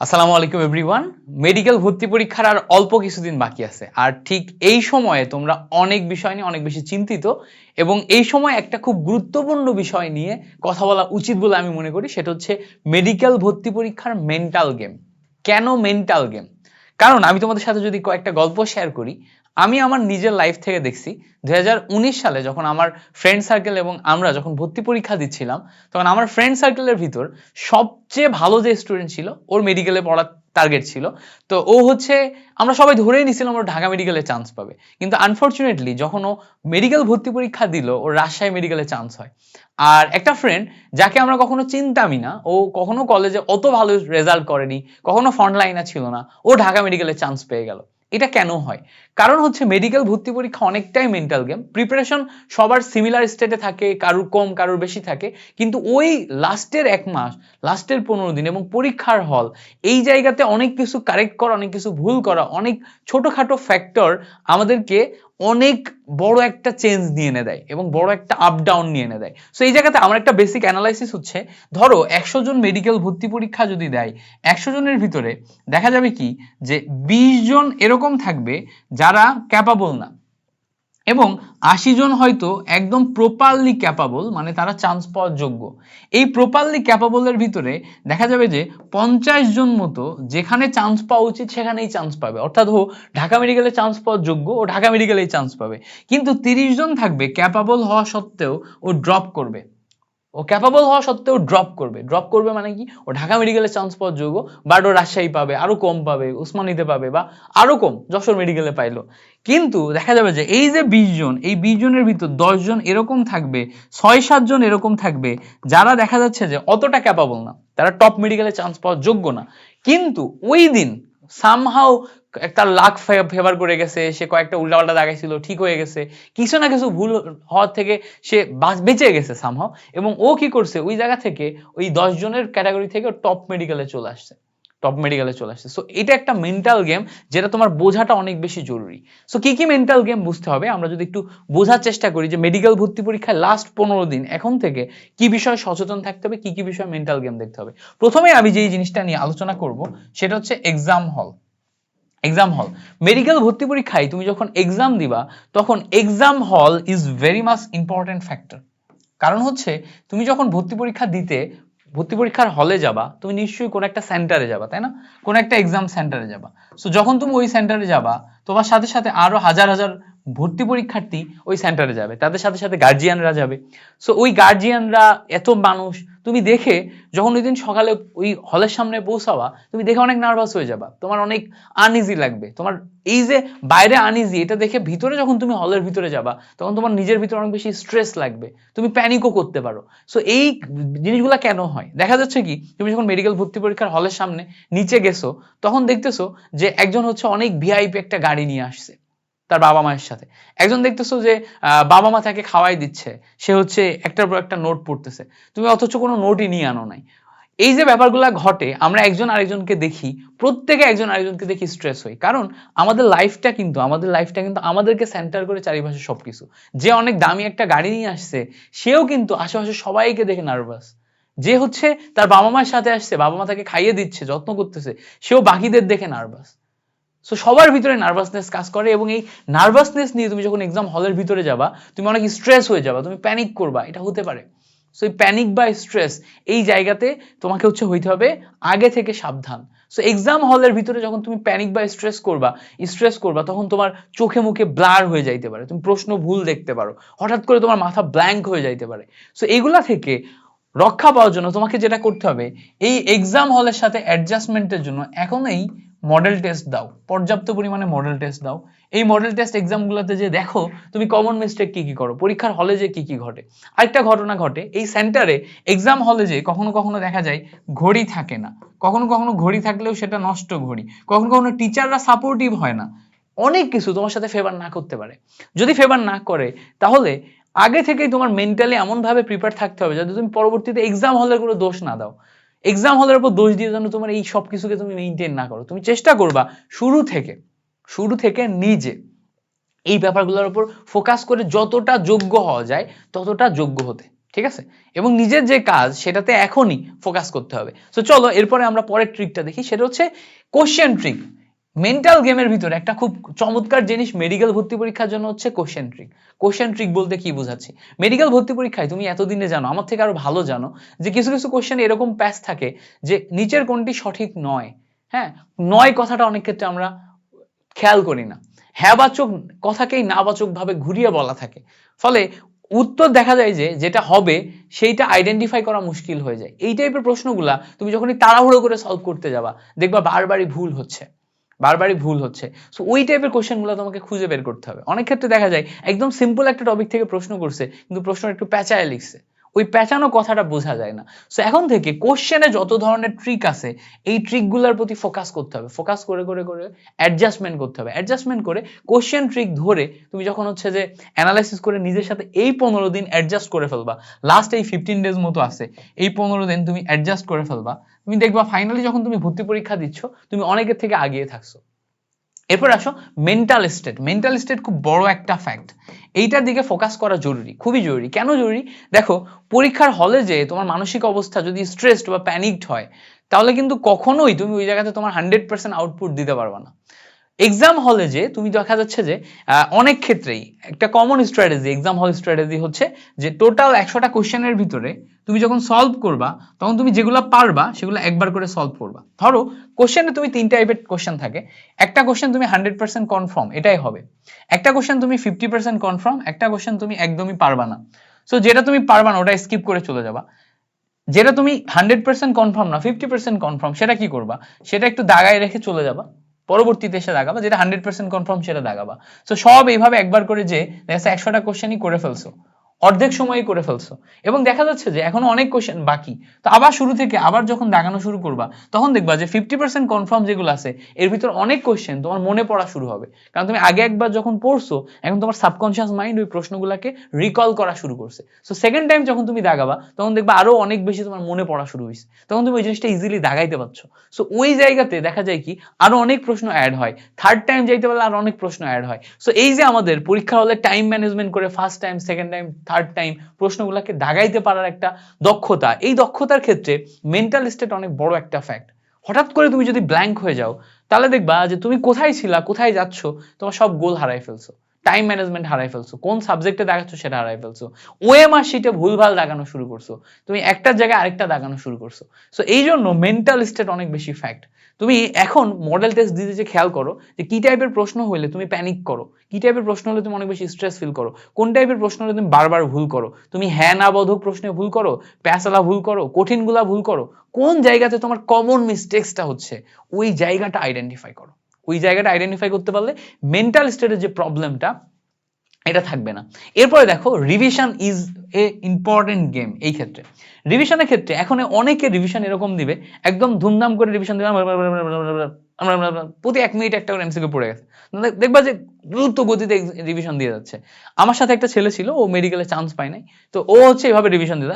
আসসালামু আলাইকুম everyone medical ভর্তি পরীক্ষার আর অল্প কিছুদিন বাকি আছে। আর ঠিক এই সময়ে তোমরা অনেক বিষয় নিয়ে অনেক বেশি চিন্তিত এবং এই সময় একটা খুব গুরুত্বপূর্ণ বিষয় নিয়ে কথা বলা উচিত বলে আমি মনে করি, সেটা হচ্ছে মেডিকেল ভর্তি পরীক্ষার মেন্টাল গেম কেন মেন্টাল গেম কারণ আমি তোমাদের সাথে যদি কয়েকটা গল্প শেয়ার করি আমি আমার নিজের লাইফ থেকে দেখছি, দুই হাজার উনিশ সালে যখন আমার ফ্রেন্ড সার্কেল এবং আমরা যখন ভর্তি পরীক্ষা দিচ্ছিলাম, তখন আমার ফ্রেন্ড সার্কেলের ভিতর সবচেয়ে ভালো যে স্টুডেন্ট ছিল, ওর মেডিকেলে পড়ার টার্গেট ছিল। তো ও হচ্ছে, আমরা সবাই ধরেই নিছিলাম ওর ঢাকা মেডিকেলে চান্স পাবে। কিন্তু আনফর্চুনেটলি যখন ও মেডিকেল ভর্তি পরীক্ষা দিল, ওর রাজশাহী মেডিকেলে চান্স হয়। আর একটা ফ্রেন্ড যাকে আমরা কখনো চিনতামই না, ও কখনো কলেজে অত ভালো রেজাল্ট করেনি, কখনো ফ্রন্ট লাইনার ছিল না, ও ঢাকা মেডিকেলে চান্স পেয়ে গেল। এটা কেন হয়? কারণ হচ্ছে মেডিকেল ভর্তি পরীক্ষা অনেকটাই মেন্টাল গেম প্রিপারেশন সবার সিমিলার স্টেটে থাকে, কারুর কম, কারুর বেশি থাকে। কিন্তু ওই লাস্টের এক মাস লাস্টের পনেরো দিন এবং পরীক্ষার হল এই জায়গাতে অনেক কিছু কারেক্ট করা, অনেক কিছু ভুল করা, অনেক ছোটোখাটো ফ্যাক্টর আমাদেরকে অনেক বড় একটা চেঞ্জ নিয়ে এনে দেয় এবং বড় একটা আপ ডাউন নিয়ে এনে দেয়। সো এই জায়গাতে আমার একটা বেসিক অ্যানালাইসিস হচ্ছে, ধরো একশো জন মেডিকেল ভর্তি পরীক্ষা যদি দেয়, একশো জনের ভিতরে দেখা যাবে কি যে বিশ জন এরকম থাকবে যারা ক্যাপাবল না। এবং আশি জন হয়তো একদম প্রপারলি ক্যাপাবল মানে তারা চান্স পাওয়ার যোগ্য। এই প্রপারলি ক্যাপাবলের ভিতরে দেখা যাবে যে পঞ্চাশ জন মতো যেখানে চান্স পাওয়া উচিত সেখানেই চান্স পাবে। অর্থাৎ ও ঢাকা মেডিকেলে চান্স পাওয়ার যোগ্য, ও ঢাকা মেডিকেলেই চান্স পাবে। কিন্তু তিরিশ জন থাকবে ক্যাপাবল হওয়া সত্ত্বেও ও ড্রপ করবে। ও ক্যাপাবল হওয়া সত্ত্বেও ড্রপ করবে। ড্রপ করবে মানে কি? ও ঢাকা মেডিকেলে চান্স পাওয়ার যোগ্য বাট ও রাজশাহী পাবে, আরও কম পাবে, উসমানিতে পাবে, বা আরও কম, যশোর মেডিকেলে পাইলো। কিন্তু দেখা যাবে যে এই যে বিশ জন, এই বিশ জনের ভিতর দশ জন এরকম থাকবে, ছয়, সাত জন এরকম থাকবে, যারা দেখা যাচ্ছে যে অতটা ক্যাপাবল না, তারা টপ মেডিকেলে চান্স পাওয়ার যোগ্য না। কিন্তু ওই দিন সামহাও একটা লাখ ফেভার করে গেছে, সে কয়েকটা উল্টাপাল্টা দেখাইছিল, ঠিক হয়ে গেছে। কিছু না কিছু ভুল হওয়ার থেকে সে বেঁচে গেছে সামহাও এবং ও কি করছে? ওই জায়গা থেকে ওই দশ জনের ক্যাটাগরি থেকে টপ মেডিকেলে চলে আসছে। টপ মেডিকেলে চলে আসছে। সো এটা একটা মেন্টাল গেম যেটা তোমার বোঝাটা অনেক বেশি জরুরি। সো কি কি মেন্টাল গেম বুঝতে হবে? আমরা যদি একটু বোঝার চেষ্টা করি যে মেডিকেল ভর্তি পরীক্ষায় লাস্ট পনেরো দিন, এখন থেকে কি বিষয়ে সচেতন থাকতে হবে, কি কি বিষয়ে মেন্টাল গেম দেখতে হবে? প্রথমে আমি যেই জিনিসটা নিয়ে আলোচনা করব, সেটা হচ্ছে এক্সাম হল এক্সাম হল মেডিকেল ভর্তি পরীক্ষায় তুমি যখন এক্সাম দিবা, তখন exam hall is very much important factor কারণ হচ্ছে, তুমি যখন ভর্তি পরীক্ষা দিতে ভর্তি পরীক্ষার হলে যাবা, তুমি নিশ্চয়ই কোনো একটা সেন্টারে যাবা, তাই না? কোনো একটা এক্সাম সেন্টারে যাবা। সো যখন তুমি ওই সেন্টারে যাবা, তোমার সাথে সাথে আরও হাজার হাজার ভর্তি পরীক্ষার্থী ওই সেন্টারে যাবে। তাদের সাথে সাথে গার্জিয়ানরা যাবে। সো ওই গার্জিয়ানরা এত মানুষ, তুমি দেখে যখন ওই দিন সকালে ওই হলের সামনে পৌঁছাবা, তুমি দেখে অনেক নার্ভাস হয়ে যাবা। তোমার অনেক আনইজি লাগবে। তোমার এই যে বাইরে আনইজি এটা দেখে ভিতরে যখন তুমি হলের ভিতরে যাবা, তখন তোমার নিজের ভিতরে অনেক বেশি স্ট্রেস লাগবে। তুমি প্যানিকও করতে পারো। সো এই জিনিসগুলো কেন হয়? দেখা যাচ্ছে কি, তুমি যখন মেডিকেল ভর্তি পরীক্ষার হলের সামনে নিচে গেছো, তখন দেখতেছো যে একজন হচ্ছে অনেক ভিআইপি একটা গাড়ি নিয়ে আসছে। তার বাবা মায়ের সাথে। একজন দেখতেছো যে বাবা মা তাকে খাওয়াই দিচ্ছে। সে হচ্ছে একটার পর একটা নোট পড়তেছে। তুমি অথচ কোনো নোটই নিয়ে আনো নাই। এই যে ব্যাপারগুলো ঘটে, আমরা একজন আরেকজনকে দেখি, প্রত্যেকে একজন আরেকজনকে দেখি স্ট্রেস হই। কারণ আমাদের লাইফটা কিন্তু, আমাদের লাইফটা কিন্তু আমাদেরকে সেন্টার করে চারিপাশে সবকিছু। যে অনেক দামি একটা গাড়ি নিয়ে আসছে, সেও কিন্তু আশেপাশে সবাইকে দেখে নার্ভাস যে হচ্ছে তার বাবা মার সাথে আসছে, বাবা মা তাকে খাইয়ে দিচ্ছে, যত্ন করতেছে, সেও বাকিদের দেখে নার্ভাস সো সবার ভিতরে নার্ভাসনেস কাজ করে এবং এই নার্ভাসনেস নিয়ে তুমি যখন এক্সাম হলের ভিতরে যাবা, তুমি অনেক স্ট্রেস হয়ে যাবা, তুমি প্যানিক করবা, এটা হতে পারে। সো এই প্যানিক বা স্ট্রেস এই জায়গাতে তোমাকে হচ্ছে হইতে হবে আগে থেকে সাবধান। সো এক্সাম হলের ভিতরে যখন তুমি প্যানিক বা স্ট্রেস করবা স্ট্রেস করবা, তখন তোমার চোখে মুখে ব্লার হয়ে যাইতে পারে। তুমি প্রশ্ন ভুল দেখতে পারো। হঠাৎ করে তোমার মাথা ব্ল্যাঙ্ক হয়ে যাইতে পারে। সো এগুলা থেকে রক্ষা পাওয়ার জন্য তোমাকে যেটা করতে হবে, এই এক্সাম হলের সাথে অ্যাডজাস্টমেন্টের জন্য এখন এই মডেল টেস্ট দাও, পর্যাপ্ত পরিমাণে মডেল টেস্ট দাও। এই মডেল টেস্ট এক্সামগুলোতে যে দেখো, তুমি কমন মিস্টেক কি কি করো? পরীক্ষার হলে যে কি কি ঘটে? আরেকটা ঘটনা ঘটে, এই সেন্টারে এক্সাম হলে যে কখনো কখনো দেখা যায়, ঘড়ি থাকে না। কখনো কখনো ঘড়ি থাকলেও সেটা নষ্ট ঘড়ি। কখনো কখনো টিচাররা সাপোর্টিভ হয় না। অনেক কিছু তোমার সাথে ফেভার না করতে পারে। যদি ফেভার না করে, তাহলে আগে থেকেই তোমার মেন্টালি এমনভাবে প্রিপেয়ার থাকতে হবে যাতে তুমি পরবর্তীতে এক্সাম হলের কোনো দোষ না দাও। এক্সাম হলের উপর দোষ দিয়ে যেন তোমার এই সব কিছুকে তুমি মেনটেন না করো। তুমি চেষ্টা করবা শুরু থেকে শুরু থেকে নিজে এই ব্যাপারগুলোর উপর ফোকাস করে যতটা যোগ্য হওয়া যায় ততটা যোগ্য হতে, ঠিক আছে? এবং নিজের যে কাজ সেটাতে এখনই ফোকাস করতে হবে। তো চলো এরপরে আমরা পরের ট্রিকটা দেখি, সেটা হচ্ছে কোশ্চেন ট্রিক মেন্টাল গেমের ভিতরে একটা খুব চমৎকার জিনিস মেডিকেল ভর্তি পরীক্ষার জন্য হচ্ছে কোশ্চেন ট্রিক কোশ্চেন ট্রিক বলতে কি বোঝাচ্ছি? মেডিকেল ভর্তি পরীক্ষায় তুমি এতদিনে জানো, আমার থেকে আরও ভালো জানো, যে কিছু কিছু কোশ্চেন এরকম প্যাচ থাকে যে নিচের কোনটি সঠিক নয়। হ্যাঁ? নয় কথাটা অনেক ক্ষেত্রে আমরা খেয়াল করি না। হ্যাঁবাচক কথাকেই নাবাচক ভাবে ঘুরিয়ে বলা থাকে। ফলে উত্তর দেখা যায় যে যেটা হবে সেইটা আইডেন্টিফাই করা মুশকিল হয়ে যায়। এই টাইপের প্রশ্নগুলা তুমি যখনই তাড়াহুড়ো করে সলভ করতে যাবা, দেখবা বারবারই ভুল হচ্ছে। বারবারই ভুল হচ্ছে। সো ওই টাইপের কোশ্চেনগুলো তোমাকে খুঁজে বের করতে হবে। অনেক ক্ষেত্রে দেখা যায়, একদম সিম্পল একটা টপিক থেকে প্রশ্ন করছে, কিন্তু প্রশ্ন একটু প্যাঁচায় লিখছে। ওই প্যাঁচানো কথাটা বোঝা যায় না। সো এখন থেকে কোশ্চেনে যত ধরনের ট্রিক আছে, এই ট্রিকগুলোর প্রতি ফোকাস করতে হবে। ফোকাস করে করে করে অ্যাডজাস্টমেন্ট করতে হবে। অ্যাডজাস্টমেন্ট করে কোশ্চেন ট্রিক ধরে তুমি যখন হচ্ছে যে অ্যানালাইসিস করে নিজের সাথে এই পনেরো দিন অ্যাডজাস্ট করে ফেলবা লাস্ট এই ফিফটিন ডেজ মতো আছে, এই পনেরো দিন তুমি অ্যাডজাস্ট করে ফেলবা। তুমি দেখবা ফাইনালি যখন তুমি ভর্তি পরীক্ষা দিচ্ছ, তুমি অনেকের থেকে আগিয়ে থাকছো। এরপর আসো মেন্টাল স্টেট মেন্টাল স্টেট খুব বড় একটা ফ্যাক্ট এইটার দিকে ফোকাস করা জরুরি, খুবই জরুরি। কেন জরুরি? দেখো, পরীক্ষার হলে যে তোমার মানসিক অবস্থা যদি স্ট্রেসড বা প্যানিকড হয়, তাহলে কিন্তু কখনোই তুমি ওই জায়গাতে তোমার হান্ড্রেড পার্সেন্ট আউটপুট দিতে পারবে না। এক্সাম হলে যে, তুমি দেখা যাচ্ছে যে অনেক ক্ষেত্রেই একটা common strategy exam hall strategy হচ্ছে যে টোটাল একশোটা কোশ্চেনের ভিতরে তুমি যখন সলভ করবা, তখন তুমি যেগুলো পারবা, সেগুলো একবার করে সলভ করবা। ধরো, কোশ্চেনে তুমি তিন টাইপের কোশ্চেন থাকে। একটা কোশ্চেন তুমি হান্ড্রেড পার্সেন্ট কনফার্ম এটাই হবে। একটা কোশ্চেন তুমি ফিফটি পার্সেন্ট কনফার্ম একটা কোশ্চেন তুমি একদমই পারবা না। সো যেটা তুমি পারবা না, ওটা স্কিপ করে চলে যাবা। যেটা তুমি হান্ড্রেড পার্সেন্ট কনফার্ম না ফিফটি পার্সেন্ট কনফার্ম সেটা কি করবা? সেটা একটু দাগায় রেখে চলে যাবা। পরবর্তীতে এসে দাগাবা, যেটা হান্ড্রেড পার্সেন্ট কনফার্ম সেটা দাগাবা। তো সব এইভাবে একবার করে যে, দেখা যাচ্ছে একশোটা কোশ্চেনই করে ফেলছো। অর্ধেক সময়ই করে ফেলছো। এবং দেখা যাচ্ছে যে এখনও অনেক কোশ্চেন বাকি। তো আবার শুরু থেকে আবার যখন দাগানো শুরু করবা, তখন দেখবা যে ফিফটি পার্সেন্ট কনফার্ম যেগুলো আছে, এর ভিতর অনেক কোশ্চেন তোমার মনে পড়া শুরু হবে। কারণ তুমি আগে একবার যখন পড়ছো, এখন তোমার সাবকনশিয়াস মাইন্ড ওই প্রশ্নগুলোকে রিকল করা শুরু করছে। সো সেকেন্ড টাইম যখন তুমি দাগাবা, তখন দেখবা আরও অনেক বেশি তোমার মনে পড়া শুরু হয়েছে তখন তুমি ওই জিনিসটা ইজিলি দাগাইতে পারছ। সো ওই জায়গাতে দেখা যায় কি, আরও অনেক প্রশ্ন অ্যাড হয়। থার্ড টাইম যাইতে পারলে আরও অনেক প্রশ্ন অ্যাড হয়। সো এই যে আমাদের পরীক্ষা হলে টাইম ম্যানেজমেন্ট করে first time second time third time প্রশ্নগুলোকে দাগাইতে পারার একটা দক্ষতা। এই দক্ষতার ক্ষেত্রে মেন্টাল স্টেট অনেক বড় একটা ফ্যাক্ট হঠাৎ করে তুমি যদি ব্ল্যাঙ্ক হয়ে যাও, তাহলে দেখবা যে তুমি কোথায় ছিলা, কোথায় যাচ্ছ, তোমার সব গোল হারাই ফেলছো। টাইম ম্যানেজমেন্ট হারাই ফেলছো। কোন সাবজেক্টে দেখাচ্ছ সেটা হারাই ফেলছো। ওএমআর শিটে ভুলভাল দাগানো শুরু করছ। তুমি একটার জায়গায় আরেকটা দাগানো শুরু করছ। সো এই জন্য মেন্টাল স্টেট অনেক বেশি ফ্যাক্ট তুমি এখন মডেল টেস্ট দিতে যে খেয়াল করো, যে কি টাইপের প্রশ্ন হলে তুমি প্যানিক করো। কি টাইপের প্রশ্ন হলে তুমি অনেক বেশি স্ট্রেস ফিল করো। কোন টাইপের প্রশ্ন হলে তুমি বারবার ভুল করো। তুমি হ্যাঁ না বোধক প্রশ্নে ভুল করো প্যাসালা ভুল করো, কঠিনগুলা ভুল করো। কোন জায়গাতে তোমার কমন মিস্টেক্সটা হচ্ছে, ওই জায়গাটা আইডেন্টিফাই করো। ওই জায়গাটা আইডেন্টিফাই করতে পারলে মেন্টাল স্টেটের যে প্রবলেমটা এটা থাকবে না। এরপরে দেখো revision is a important game এই ক্ষেত্রে। রিভিশনের ক্ষেত্রে এখন অনেকে রিভিশন এরকম দিবে, একদম ধুমধাম করে রিভিশন দিবে প্রতি এক মিনিট একটা করে এমসিকিউ পড়ে গেছে। দেখবা যে দ্রুত গতিতে রিভিশন দিয়ে যাচ্ছে। আমার সাথে একটা ছেলে ছিল, ও মেডিকেলে চান্স পায় নাই, তো ও হচ্ছে এভাবে রিভিশন দিত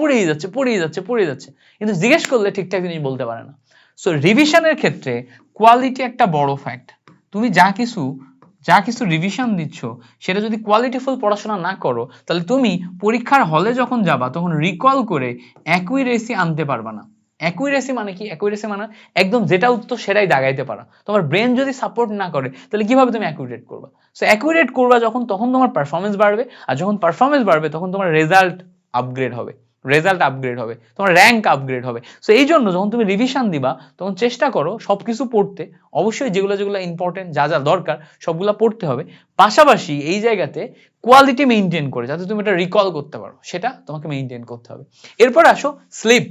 পড়েই যাচ্ছে পড়েই যাচ্ছে পড়েই যাচ্ছে। কিন্তু জিজ্ঞেস করলে ঠিকঠাক জিনিস বলতে পারে না। সো রিভিশনের ক্ষেত্রে কোয়ালিটি একটা বড় ফ্যাক্ট তুমি যা কিছু যা কিছু রিভিশন দিচ্ছ, সেটা যদি কোয়ালিটিফুল পড়াশোনা না করো, তাহলে তুমি পরীক্ষার হলে যখন যাবা, তখন রিকল করে অ্যাকুইরেসি আনতে পারবা না। অ্যাকুইরেসি মানে কি? অ্যাকুইরেসি মানে একদম যেটা উত্তর সেটাই দাগাইতে পারা। তোমার ব্রেন যদি সাপোর্ট না করে, তাহলে কীভাবে তুমি অ্যাকুইরেট করবা? সো অ্যাকুইরেট করবা যখন, তখন তোমার পারফরমেন্স বাড়বে, আর যখন পারফরমেন্স বাড়বে, তখন তোমার রেজাল্ট আপগ্রেড হবে। রেজাল্ট আপগ্রেড হবে, তোমার র্যাঙ্ক আপগ্রেড হবে। সো এই জন্য যখন তুমি রিভিশন দিবা, তখন চেষ্টা করো সবকিছু পড়তে। অবশ্যই যেগুলো যেগুলো ইম্পর্টেন্ট যা যা দরকার, সবগুলো পড়তে হবে। পাশাপাশি এই জায়গাতে কোয়ালিটি মেনটেন করে, যাতে তুমি এটা রিকল করতে পারো, সেটা তোমাকে মেনটেন করতে হবে। এরপর আসো স্লিপ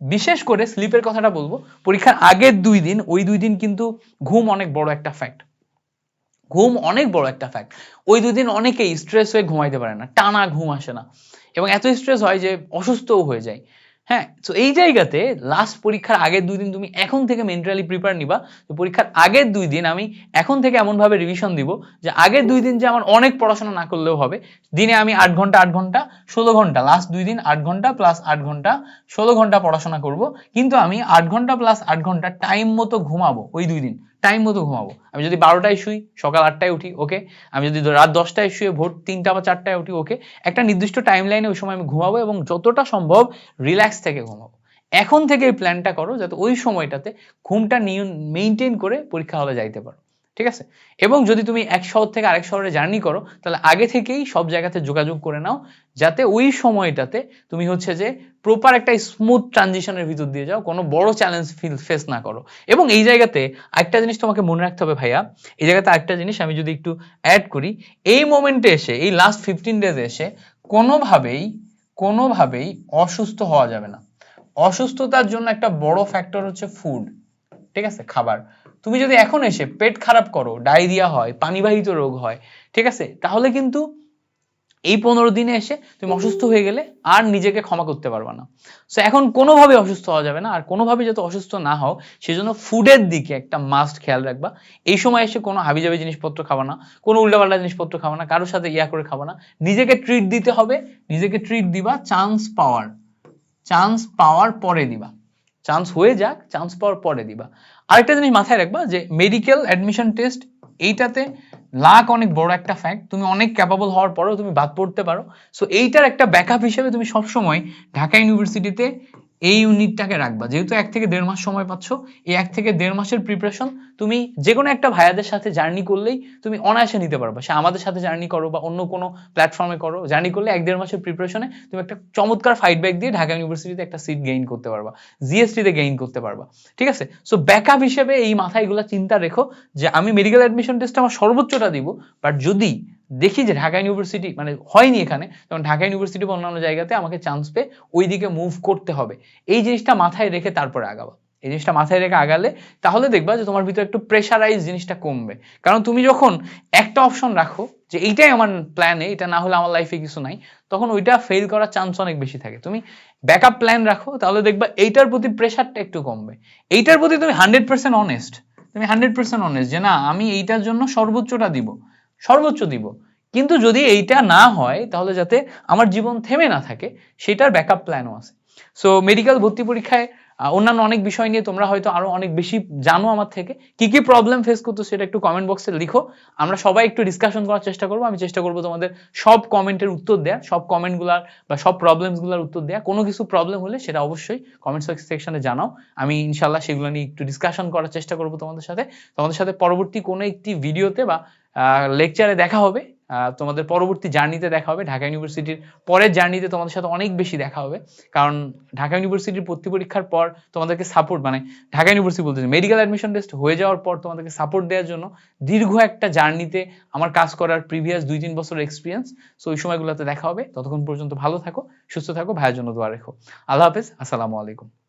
বিশেষ করে স্লিপের কথাটা বলব, পরীক্ষার আগের দুই দিন, ওই দুই দিন কিন্তু ঘুম অনেক বড় একটা ফ্যাক্ট ঘুম অনেক বড় একটা ফ্যাক্ট ওই দুই দিন অনেকেই স্ট্রেস হয়ে ঘুমাইতে পারে না, টানা ঘুম আসে না। এবং এত স্ট্রেস হয় যে অসুস্থও হয়ে যায়। হ্যাঁ তো এই জায়গাতে লাস্ট পরীক্ষার আগের দুই দিন তুমি এখন থেকে মেন্টালি প্রিপেয়ার নিবা তো পরীক্ষার আগের দুই দিন আমি এখন থেকে এমনভাবে রিভিশন দিব যে আগের দুই দিন যে আমার অনেক পড়াশোনা না করলেও হবে, দিনে আমি আট ঘণ্টা আট ঘণ্টা, ষোলো ঘণ্টা লাস্ট দুই দিন আট ঘণ্টা প্লাস আট ঘণ্টা, ষোলো ঘণ্টা পড়াশোনা করব। কিন্তু আমি আট ঘণ্টা প্লাস আট ঘণ্টা টাইম মতো ঘুমাবো ওই দুই দিন। টাইম মতো ঘুমাবো। আমি যদি বারোটায় শুই, সকাল আটটায় উঠি ওকে আমি যদি রাত দশটায় শুয়ে ভোর তিনটা বা চারটায় উঠি ওকে একটা নির্দিষ্ট টাইম লাইনে ওই সময় আমি ঘুমাবো এবং যতটা সম্ভব রিল্যাক্স থেকে ঘুমাবো। এখন থেকে এই প্ল্যানটা করো যাতে ওই সময়টাতে ঘুমটা মেনটেন করে পরীক্ষা হলে যাইতে পারো। ঠিক আছে? এবং যদি তুমি এক শহর থেকে আরেক শহরে জার্নি করো, তাহলে আগে থেকেই সব জায়গাতে যোগাযোগ করে নাও, যাতে ওই সময়টাতে তুমি হচ্ছে যে প্রপার একটা স্মুথ ট্রানজিশনের ভিতর দিয়ে যাও, কোনো বড় চ্যালেঞ্জ ফিল ফেস না করো। এবং এই জায়গাতে একটা জিনিস তোমাকে মনে রাখতে হবে ভাইয়া, এই জায়গাতে একটা জিনিস আমি যদি একটু অ্যাড করি, এই মোমেন্টে এসে, এই লাস্ট ফিফটিন ডেজে এসে কোনোভাবেই কোনোভাবেই অসুস্থ হওয়া যাবে না। অসুস্থতার জন্য একটা বড় ফ্যাক্টর হচ্ছে ফুড ঠিক আছে? খাবার। তুমি যদি এখন এসে পেট খারাপ করো, ডায়রিয়া হয়, পানিবাহিত রোগ হয়, ঠিক আছে? তাহলে কিন্তু এই পনেরো দিনে এসে তুমি অসুস্থ হয়ে গেলে আর নিজেকে ক্ষমা করতে পারবে না। সো এখন কোনোভাবে অসুস্থ হওয়া যাবে না। আর কোনোভাবে যাতে অসুস্থ না হও, সেজন্য ফুডের দিকে একটা মাস্ট খেয়াল রাখবা। এই সময় এসে কোনো হাবিজাবি জিনিসপত্র খাবা না, কোনো উল্টাপাল্টা জিনিসপত্র খাবা না, কারোর সাথে ইয়া করে খাবা না। নিজেকে ট্রিট দিতে হবে, নিজেকে ট্রিট দিবা চান্স পাওয়ার চান্স পাওয়ার পরে দিবা চান্স হয়ে যাক চান্স পাওয়ার পরে দিবা। আরেকটা জিনিস মাথায় রাখবা যে মেডিকেল অ্যাডমিশন টেস্ট এইটাতে লাখ অনেক বড় একটা ফ্যাক্ট তুমি অনেক ক্যাপাবল হওয়ার পরেও তুমি বাদ পড়তে পারো। সো এইটার একটা ব্যাকআপ হিসেবে তুমি সবসময় ঢাকা ইউনিভার্সিটিতে এই ইউনিটটাকে রাখবা। যেহেতু এক থেকে দেড় মাস সময় পাচ্ছ, এই এক থেকে দেড় মাসের প্রিপারেশন তুমি যে কোনো একটা ভাইয়াদের সাথে জার্নি করলেই তুমি অনায়াসে নিতে পারবা। সে আমাদের সাথে জার্নি করো বা অন্য কোনো প্ল্যাটফর্মে করো জার্নি করলে এক দেড় মাসের প্রিপারেশনে তুমি একটা চমৎকার ফাইট ব্যাক দিয়ে ঢাকা ইউনিভার্সিটিতে একটা সিট গেইন করতে পারবা জিএসটিতে গেইন করতে পারবা। ঠিক আছে? সো ব্যাকআপ হিসেবে এই মাথায় এগুলো চিন্তা রেখো যে আমি মেডিকেল অ্যাডমিশন টেস্ট আমার সর্বোচ্চটা দিব বাট যদি দেখি যে ঢাকা ইউনিভার্সিটি মানে হয়নি এখানে, তখন ঢাকা ইউনিভার্সিটি বা অন্যান্য জায়গাতে আমাকে চান্স পেয়ে ওই দিকে মুভ করতে হবে। এই জিনিসটা মাথায় রেখে তারপরে আগাবা। এই জিনিসটা মাথায় রেখে আগালে তাহলে দেখবা যে তোমার ভিতরে একটু প্রেশারাইজ জিনিসটা কমবে। কারণ তুমি যখন একটা অপশন রাখো যে এইটাই আমার প্ল্যানে এটা না হলে আমার লাইফে কিছু নাই, তখন ওইটা ফেল করার চান্স অনেক বেশি থাকে। তুমি ব্যাকআপ প্ল্যান রাখো, তাহলে দেখবা এইটার প্রতি প্রেশারটা একটু কমবে। এইটার প্রতি তুমি হান্ড্রেড পার্সেন্ট অনেস্ট তুমি হান্ড্রেড পার্সেন্ট অনেস্ট যে না, আমি এইটার জন্য সর্বোচ্চটা দিব। সর্বোচ্চ দিব। কিন্তু যদি এইটা না হয়, তাহলে যাতে আমার জীবন থেমে না থাকে, সেটার ব্যাকআপ প্ল্যানও আছে। সো মেডিকেল ভর্তি পরীক্ষায় অন্যান্য অনেক বিষয় নিয়ে তোমরা হয়তো আরও অনেক বেশি জানো আমার থেকে। কি কি প্রবলেম ফেস করতো সেটা একটু কমেন্ট বক্সে লিখো। আমরা সবাই একটু ডিসকাশন করার চেষ্টা করব। আমি চেষ্টা করব তোমাদের সব কমেন্টের উত্তর দেওয়ার সব কমেন্টগুলার বা সব প্রবলেমসগুলোর উত্তর দেওয়া কোনো কিছু প্রবলেম হলে সেটা অবশ্যই কমেন্ট সেকশনে জানাও। আমি ইনশাল্লাহ সেগুলো নিয়ে একটু ডিসকাশন করার চেষ্টা করব তোমাদের সাথে। তোমাদের সাথে পরবর্তী কোনো একটি ভিডিওতে বা লেকচারে দেখা হবে। তোমাদের পরবর্তী জার্নিতে দেখা হবে। ঢাকা ইউনিভার্সিটির পরের জার্নিতে তোমাদের সাথে অনেক বেশি দেখা হবে। কারণ ঢাকা ইউনিভার্সিটির ভর্তি পরীক্ষার পর তোমাদেরকে সাপোর্ট মানে ঢাকা ইউনিভার্সিটি বলতে মেডিকেল অ্যাডমিশন টেস্ট হয়ে যাওয়ার পর তোমাদেরকে সাপোর্ট দেওয়ার জন্য দীর্ঘ একটা জার্নিতে আমার কাজ করার প্রিভিয়াস দুই তিন বছরের এক্সপিরিয়েন্স সো ওই সময়গুলোতে দেখা হবে। ততক্ষণ পর্যন্ত ভালো থাকো, সুস্থ থাকো, ভাইয়ের জন্য দোয়া রেখো। আল্লাহ হাফেজ, আসসালামু আলাইকুম।